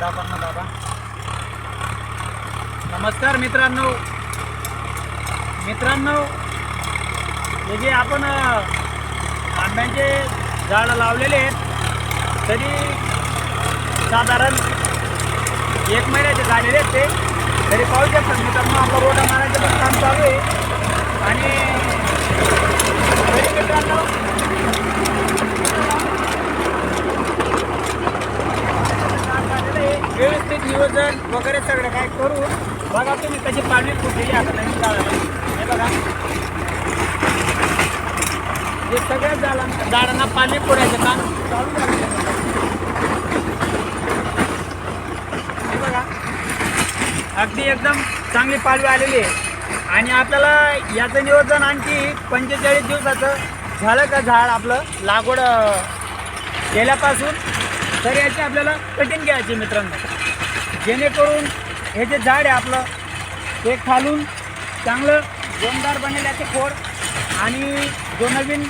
दाबा दादा नमस्कार मित्रांनो. मित्रांनो हे जे आपण आंब्यांचे झाडं लावलेले आहेत तरी साधारण एक महिन्याचे झालेले आहेत ते. तरी पाहू शकतात मित्रांनो आपलं रोडा मारायचं पण काम चालू आहे. आणि तरी मित्रांनो व्यवस्थित नियोजन वगैरे सगळं काय करू. बघा तुम्ही कशी पाणी फुटलेली आता नवीन झाडाला. हे बघा. हे सगळ्या झाडांना झाडांना पाणी पुरायचं काम चालू झालं हे बघा. अगदी एकदम चांगली पालवी आलेली आहे. आणि आपल्याला याचं नियोजन आणखी पंचेचाळीस दिवसाचं झालं का झाड आपलं? लागवड केल्यापासून? तर याची आपल्याला कटिंग घ्यायची मित्रांनो. जेणेकरून हे जे झाड आहे आपलं ते खालून चांगलं जोमदार बनेल याचे खोड आणि जो नवीन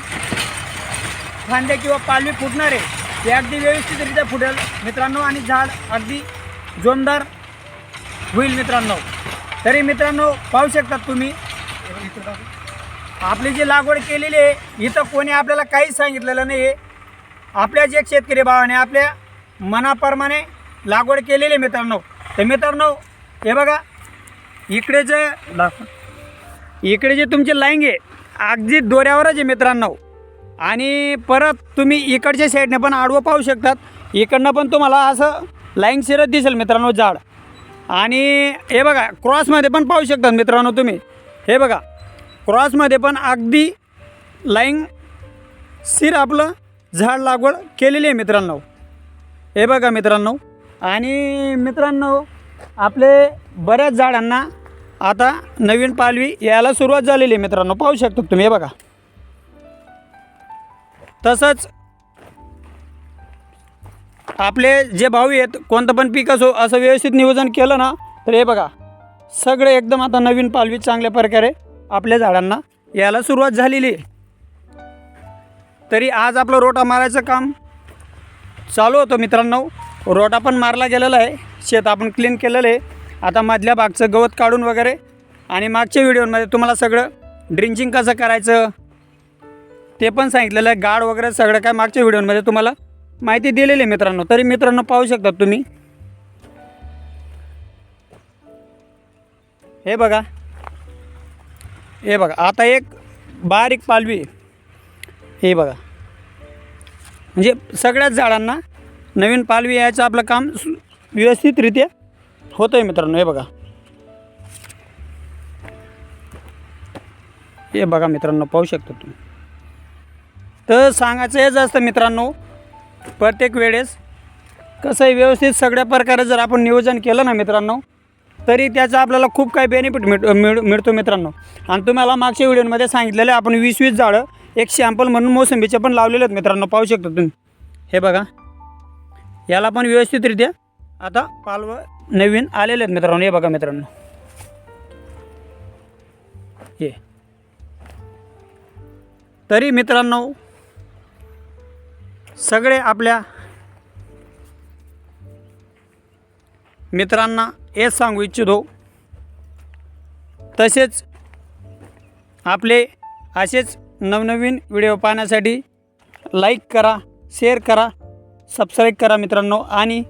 फांदे किंवा पालवी फुटणार आहे ते अगदी व्यवस्थितरित्या फुटेल. मित्रांनो आणि झाड अगदी जोमदार होईल मित्रांनो. तरी मित्रांनो पाहू शकतात तुम्ही आपली जी लागवड केलेली आहे इथं कोणी आपल्याला काहीच सांगितलेलं नाही आहे आपल्या जे शेतकरी भावाने आपल्या मनाप्रमाणे लागवड केलेली आहे मित्रांनो. तर मित्रांनो हे बघा इकडे जे इकडे जे तुमची लाईंग आहे अगदी दोऱ्यावरच आहे मित्रांनो. आणि परत तुम्ही इकडच्या साईडने पण आडवं पाहू शकतात. इकडनं पण तुम्हाला असं लाईंग शिरत दिसेल मित्रांनो झाड. आणि हे बघा क्रॉसमध्ये पण पाहू शकतात मित्रांनो तुम्ही. हे बघा क्रॉसमध्ये पण अगदी लाईंग सिर आपलं झाड लागवड केलेली आहे मित्रांनो. हे बघा मित्रांनो आणि मित्रांनो आपले बऱ्याच झाडांना आता नवीन पालवी यायला सुरुवात झालेली आहे मित्रांनो. पाहू शकता तुम्ही हे बघा. तसंच आपले जे भाऊ आहेत कोणतं पण पीक असो असं व्यवस्थित नियोजन केलं ना तर हे बघा. सगळे एकदम आता नवीन पालवी चांगल्या प्रकारे आपल्या झाडांना यायला सुरुवात झालेली आहे. तरी आज आपलं रोटा मारायचं काम चालू होतं मित्रांनो. रोटा पण मारला गेलेला आहे. शेत आपण क्लीन केलेलं आहे. आता मधल्या भागचं गवत काढून वगैरे आणि मागच्या व्हिडिओमध्ये तुम्हाला सगळं ड्रिंचिंग कसं करायचं ते पण सांगितलेलं आहे. गाड वगैरे सगळं काय मागच्या व्हिडिओमध्ये तुम्हाला माहिती दिलेली आहे मित्रांनो. तरी मित्रांनो पाहू शकतात तुम्ही. हे बघा. हे बघा. आता एक बारीक पालवी. हे बघा. म्हणजे सगळ्याच झाडांना नवीन पालवी यायचं आपलं काम व्यवस्थितरित्या होतं आहे मित्रांनो हे बघा. हे बघा मित्रांनो पाहू शकता तुम्ही. तर सांगायचं हेच असतं मित्रांनो प्रत्येक वेळेस कसं आहे व्यवस्थित सगळ्या प्रकारे जर आपण नियोजन केलं ना मित्रांनो तरी त्याचा आपल्याला खूप काही बेनिफिट मिळ मिळ मिळतो मित्रांनो. आणि तुम्हाला मागच्या व्हिडिओमध्ये सांगितलेलं आहे आपण वीस वीस झाडं एक शॅम्पल म्हणून मोसंबीचे पण लावलेले आहेत मित्रांनो पाहू शकता तुम्ही. हे बघा. याला पण व्यवस्थितरित्या आता पालव नवीन आलेले आहेत मित्रांनो. हे बघा मित्रांनो. हे. तरी मित्रांनो सगळे आपल्या मित्रांना हेच सांगू इच्छितो. तसेच आपले असेच नवनवीन व्हिडिओ पाहण्यासाठी लाईक करा शेअर करा. सबस्क्राईब करा मित्रांनो आणि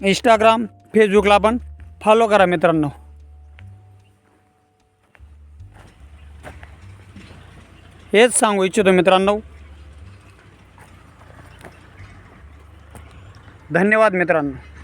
इंस्टाग्राम फेसबुकला पण फॉलो करा मित्रांनो. हेच सांगू इच्छितो मित्रांनो. धन्यवाद मित्रांनो.